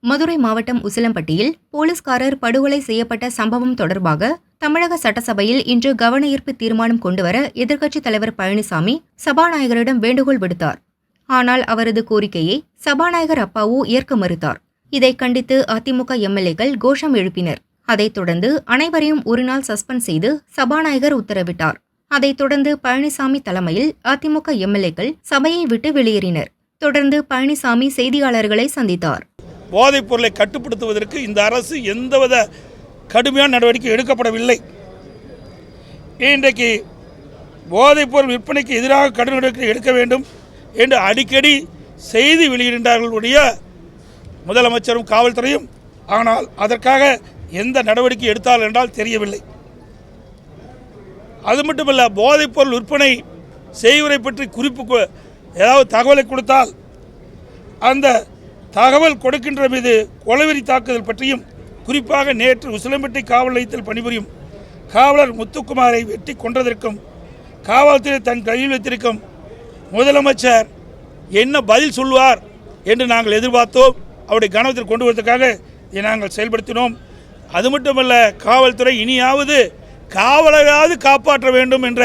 மதுரை மாவட்டம் உசிலம்பட்டியில் போலீஸ்காரர் படுகொலை செய்யப்பட்ட சம்பவம் தொடர்பாக தமிழக சட்டசபையில் இன்று கவனஈர்ப்பு தீர்மானம் கொண்டுவர எதிர்க்கட்சித் தலைவர் பழனிசாமி சபாநாயகரிடம் வேண்டுகோள் விடுத்தார். ஆனால் அவரது கோரிக்கையை சபாநாயகர் அப்பாவு ஏற்க மறுத்தார். இதை கண்டித்து அதிமுக எம்எல்ஏக்கள் கோஷம் எழுப்பினர். அதைத் தொடர்ந்து அனைவரையும் ஒருநாள் சஸ்பெண்ட் செய்து சபாநாயகர் உத்தரவிட்டார். அதைத் தொடர்ந்து பழனிசாமி தலைமையில் அதிமுக எம்எல்ஏக்கள் சபையை விட்டு வெளியேறினர். தொடர்ந்து பழனிசாமி செய்தியாளர்களை சந்தித்தார். போதைப் பொருளை கட்டுப்படுத்துவதற்கு இந்த அரசு எந்தவித கடுமையான நடவடிக்கை எடுக்கப்படவில்லை. இன்றைக்கு போதைப் பொருள் விற்பனைக்கு எதிராக கடும் நடவடிக்கை எடுக்க வேண்டும் என்று அடிக்கடி செய்தி வெளியிடுகின்றார்களுடைய முதலமைச்சரும் காவல்துறையும். ஆனால் அதற்காக எந்த நடவடிக்கை எடுத்தால் என்றால் தெரியவில்லை. அது மட்டுமல்ல போதைப் பொருள் விற்பனை செய்முறை பற்றி குறிப்பு ஏதாவது தகவலை கொடுத்தால் அந்த தகவல் கொடுக்கின்ற மீது கொலவெறி தாக்குதல் பற்றியும் குறிப்பாக நேற்று உசிலம்பட்டி காவல் நிலையத்தில் பணிபுரியும் காவலர் முத்துக்குமாரை வெட்டி கொன்றதற்கும் காவல்துறை தன் கையில் வைத்திருக்கும் முதலமைச்சர் என்ன பதில் சொல்வார் என்று நாங்கள் எதிர்பார்த்தோம். அவருடைய கவனத்தில் கொண்டு வருவதற்காக இதை நாங்கள் செயல்படுத்தினோம். அது மட்டுமல்ல காவல்துறை இனியாவது காவலராவது காப்பாற்ற வேண்டும் என்ற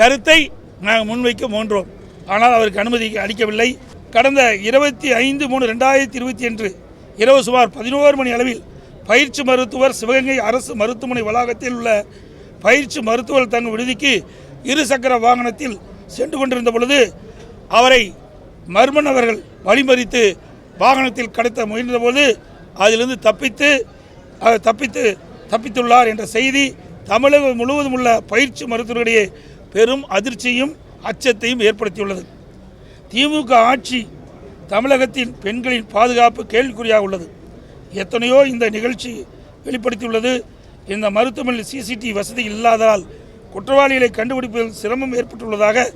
கருத்தை நாங்கள் முன்வைக்க முயன்றோம். ஆனால் அவருக்கு அனுமதி அளிக்கவில்லை. கடந்த இருபத்தி ஐந்து மூணு ரெண்டாயிரத்தி இருபத்தி அன்று இரவு சுமார் பதினோரு மணி அளவில் பயிற்சி மருத்துவர் சிவகங்கை அரசு மருத்துவமனை வளாகத்தில் உள்ள பயிற்சி மருத்துவர் தங்கும் விடுதிக்கு இருசக்கர வாகனத்தில் சென்று கொண்டிருந்த பொழுது அவரை மர்மன் அவர்கள் வழிமறித்து வாகனத்தில் கடத்த முயன்றபோது அதிலிருந்து தப்பித்து தப்பித்து தப்பித்துள்ளார் என்ற செய்தி தமிழகம் முழுவதும் உள்ள பயிற்சி மருத்துவர்களிடையே பெரும் அதிர்ச்சியும் அச்சத்தையும் ஏற்படுத்தியுள்ளது. திமுக ஆட்சி தமிழகத்தின் பெண்களின் பாதுகாப்பு கேள்விக்குறியாக உள்ளது. எத்தனையோ இந்த நிகழ்ச்சி வெளிப்படுத்தியுள்ளது. இந்த மருத்துவமனையில் சிசிடிவி வசதி இல்லாததால் குற்றவாளிகளை கண்டுபிடிப்பதில் சிரமம் ஏற்பட்டுள்ளதாக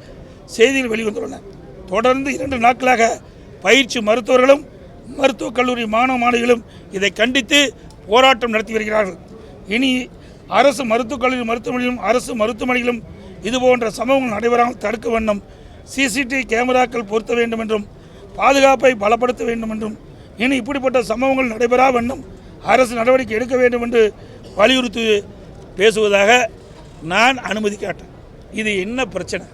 செய்திகள் வெளிவந்துள்ளன. தொடர்ந்து இரண்டு நாட்களாக பயிற்சி மருத்துவர்களும் மருத்துவக் கல்லூரி மாணவ மாணவிகளும் இதை கண்டித்து போராட்டம் நடத்தி வருகிறார்கள். இனி அரசு மருத்துவக் கல்லூரி மருத்துவமனையிலும் அரசு மருத்துவமனையிலும் இதுபோன்ற சம்பவங்கள் நடைபெறாமல் தடுக்க வேண்டும். சிசிடிவி கேமராக்கள் பொருத்த வேண்டும் என்றும் பாதுகாப்பை பலப்படுத்த வேண்டும் என்றும் இனி இப்படிப்பட்ட சம்பவங்கள் நடைபெறா வேண்டும் அரசு நடவடிக்கை எடுக்க வேண்டும் என்று வலியுறுத்தி பேசுவதாக நான் அனுமதி காட்டேன். இது என்ன பிரச்சனை?